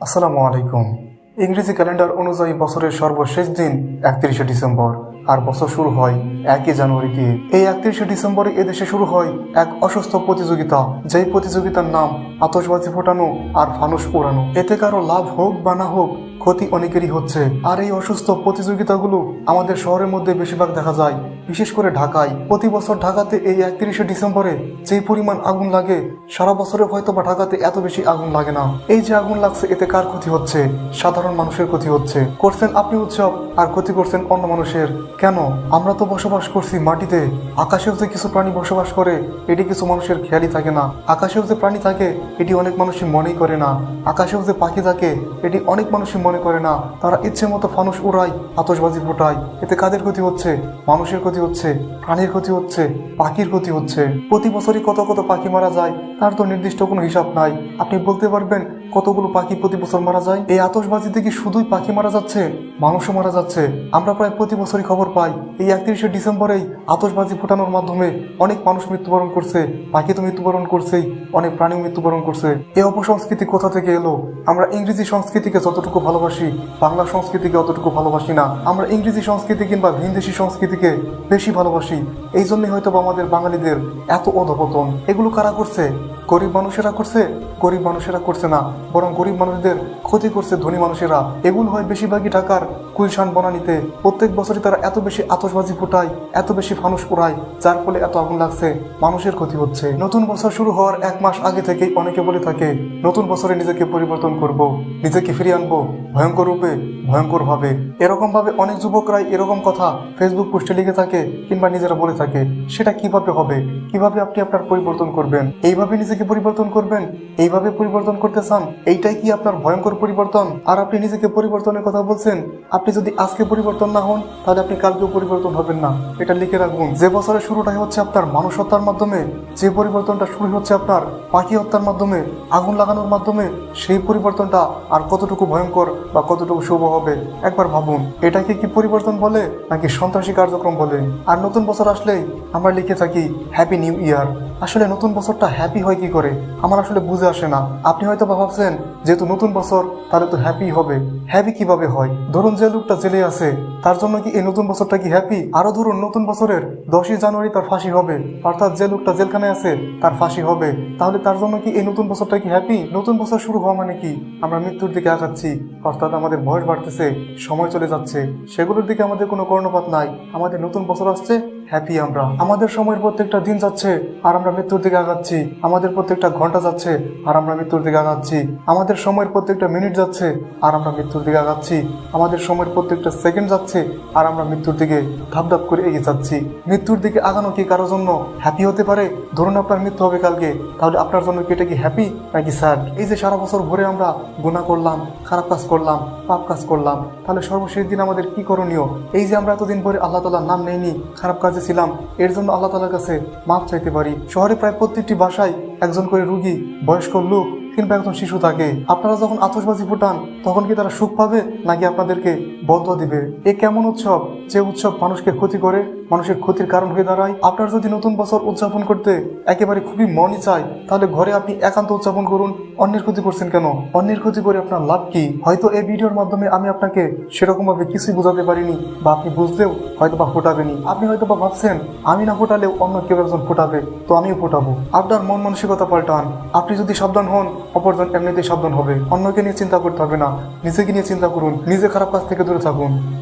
আসসালামু আলাইকুম। ইংরেজি ক্যালেন্ডার অনুযায়ী বছরের সর্বশেষ দিন একত্রিশে ডিসেম্বর। আর বছর শুরু হয় একই জানুয়ারিতে। এই একত্রিশে ডিসেম্বরে এদেশে শুরু হয় এক অসুস্থ প্রতিযোগিতা, যেই প্রতিযোগিতার নাম আতসবাজি ফোটানো আর ফানুস উড়ানো। এতে কারও লাভ হোক বা না হোক, ক্ষতি অনেকেরই হচ্ছে। আর এই অসুস্থ প্রতিযোগিতাগুলো আমাদের শহরের মধ্যে বেশিরভাগ দেখা যায়, বিশেষ করে ঢাকায়। প্রতি বছর ঢাকাতে এই একত্রিশে ডিসেম্বরে যে পরিমাণ আগুন লাগে, সারা বছরে হয়তো বা ঢাকাতে এত বেশি আগুন লাগে না। এই যে আগুন লাগছে, এতে কার ক্ষতি হচ্ছে? সাধারণ মানুষের ক্ষতি হচ্ছে। করছেন আপনি উৎসব, আর ক্ষতি করছেন অন্য মানুষের। কেন? আমরা তো বসবাস করছি মাটিতে। আকাশেও যে কিছু প্রাণী বসবাস করে, এটি কিছু মানুষের খেয়ালই থাকে না। আকাশেও যে প্রাণী থাকে, এটি অনেক মানুষই মনেই করে না। আকাশেও যে পাখি থাকে, এটি অনেক মানুষই মনে করে না। তারা ইচ্ছে মতো ফানুস উড়ায় আতসবাজি ফোটায়। এতে কাদের ক্ষতি হচ্ছে? মানুষের ক্ষতি হচ্ছে, প্রাণীর ক্ষতি হচ্ছে, পাখির ক্ষতি হচ্ছে। প্রতি বছরই কত কত পাখি মারা যায়, তার তো নির্দিষ্ট কোনো হিসাব নাই। আপনি বলতে পারবেন কতগুলো পাখি প্রতি বছর মারা যায়? এই আতশবাজিতে কি শুধুই পাখি মারা যাচ্ছে? মানুষও মারা যাচ্ছে। আমরা প্রায় প্রতি বছরই খবর পাই, এই একত্রিশে ডিসেম্বরেই আতশবাজি ফোটানোর মাধ্যমে অনেক মানুষ মৃত্যুবরণ করছে, পাখি তো মৃত্যুবরণ করছেই, অনেক প্রাণীও মৃত্যুবরণ করছে। এই অপসংস্কৃতি কোথা থেকে এলো? আমরা ইংরেজি সংস্কৃতিকে যতটুকু ভালোবাসি, বাংলা সংস্কৃতিকে অতটুকু ভালোবাসি না। আমরা ইংরেজি সংস্কৃতি কিংবা ভিনদেশি সংস্কৃতিকে বেশি ভালোবাসি। এই জন্যই হয়তো আমাদের বাঙালিদের এত অধপতন। এগুলো কারা করছে? গরিব মানুষেরা করছে, গরিব মানুষেরা করছে না। বরং গরিব মানুষদের ক্ষতি করছে ধনী মানুষেরা। এগুলো হয় বেশিরভাগই ঢাকার কুলশান বনানিতে প্রত্যেক বছরই তারা এত বেশি আতশবাজি ফুটায়, এত বেশি ফানুস উড়ায় যার ফলে এত আগুন লাগছে, মানুষের ক্ষতি হচ্ছে। নতুন বছর শুরু হওয়ার এক মাস আগে থেকেই অনেকে বলে থাকে, নতুন বছরে নিজেকে পরিবর্তন করব, নিজেকে ফিরিয়ে আনব, ভয়ঙ্কর রূপে এরকম ভাবে অনেক যুবকরাই এরকম কথা ফেসবুক পোস্টে লিখে থাকে কিংবা নিজেরা বলে থাকে, সেটা কীভাবে হবে? কীভাবে আপনি আপনার পরিবর্তন করবেন? এইভাবে নিজেকে পরিবর্তন করবেন? এইভাবে পরিবর্তন করতে চান? এইটাই কি আপনার ভয়ঙ্কর পরিবর্তন? আর আপনি নিজেকে পরিবর্তনের কথা বলছেন আপনি যদি আজকে পরিবর্তন না হন, তাহলে আপনি কালকেও পরিবর্তন হবেন না। এটা লিখে রাখুন, যে বছরের শুরুটাই হচ্ছে আপনার মানুষ হত্যার মাধ্যমে, যে পরিবর্তনটা শুরু হচ্ছে আপনার পাখি হত্যার মাধ্যমে, আগুন লাগানোর মাধ্যমে, সেই পরিবর্তনটা আর কতটুকু ভয়ঙ্কর বা কতটুকু শুভ হবে, একবার ভাবুন। এটাকে কি পরিবর্তন বলে, নাকি সন্ত্রাসী কার্যক্রম বলে? আর নতুন বছর আসলেই আমরা লিখে থাকি হ্যাপি নিউ ইয়ার আসলে নতুন বছরটা হ্যাপি হয় কি করে? আমার আসলে বুঝে আসে না। আপনি হয়তো ভাবছেন, যেহেতু নতুন বছর, তাহলে তো হ্যাপি হবে। হ্যাপি কীভাবে হয়? ধরুন যে লোকটা জেলে আছে, তার জন্য কি এই নতুন বছরটা কি হ্যাপি আরও ধরুন নতুন বছরের দশই জানুয়ারি তার ফাঁসি হবে। অর্থাৎ যে লোকটা জেলখানায় আছে, তার ফাঁসি হবে। তাহলে তার জন্য কি এই নতুন বছরটা কি হ্যাপি নতুন বছর শুরু হওয়া মানে কি? আমরা মৃত্যুর দিকে আগাচ্ছি। অর্থাৎ আমাদের বয়স বাড়তেছে, সময় চলে যাচ্ছে। সেগুলোর দিকে আমাদের কোনো কর্ণপাত নাই। আমাদের নতুন বছর আসছে হ্যাপি আমরা। আমাদের সময়ের প্রত্যেকটা দিন যাচ্ছে, আর আমরা মৃত্যুর দিকে আগাচ্ছি। আমাদের প্রত্যেকটা ঘণ্টা যাচ্ছে, আর আমরা মৃত্যুর দিকে আগাচ্ছি। আমাদের সময়ের প্রত্যেকটা মিনিট যাচ্ছে, আর আমরা মৃত্যুর দিকে আগাচ্ছি। আমাদের সময়ের প্রত্যেকটা সেকেন্ড যাচ্ছে, আর আমরা মৃত্যুর দিকে ধাপ ধাপ করে এগিয়ে যাচ্ছি। মৃত্যুর দিকে আগানো কি কারোর জন্য হ্যাপি হতে পারে? ধরুন আপনার মৃত্যু হবে কালকে, তাহলে আপনার জন্য কি এটা কি হ্যাপি নাকি স্যাড? এই যে সারা বছর ভরে আমরা গুণা করলাম, খারাপ কাজ করলাম, পাপ কাজ করলাম, তাহলে সর্বশেষ দিন আমাদের কি করণীয়? এই যে আমরা এতদিন পরে আল্লাহ তালার নাম নেইনি, খারাপ কাজে ছিলাম, এর জন্য আল্লাহ তালার কাছে মাপ চাইতে পারি। শহরে প্রায় প্রত্যেকটি বাসায় একজন করে রুগী, বয়স্ক লোক, কিংবা একজন শিশু থাকে। আপনারা যখন আতসবাজি ফুটান, তখন কি তারা সুখ পাবে, নাকি আপনাদেরকে বদ্ধ দিবে? এ কেমন উৎসব? যে উৎসব মানুষকে ক্ষতি করে, মানুষের ক্ষতির কারণ হয়ে দাঁড়ায়। আপনার যদি নতুন বছর উদযাপন করতে একেবারে খুবই মনই চায়, তাহলে ঘরে আপনি একান্ত উদযাপন করুন। অন্যের ক্ষতি করছেন কেন? অন্যের ক্ষতি করে আপনার লাভ কি? হয়তো এই ভিডিওর মাধ্যমে আমি আপনাকে সেরকম ভাবে কিছুই বোঝাতে পারিনি, বা আপনি বুঝলেও হয়তো বা ফোটাবেনি আপনি হয়তো বা ভাবছেন, আমি না ফোটালেও অন্য কেউ একজন ফোটাবে, তো আমিও ফোটাবো। আপনার মন মানসিকতা পাল্টান। আপনি যদি সাবধান হন, অপরজন এমনিতেই সাবধান হবে। অন্যকে নিয়ে চিন্তা করতে হবে না। নিজেকে নিয়ে চিন্তা করুন। নিজে খারাপ কাজ থেকে দূরে থাকুন।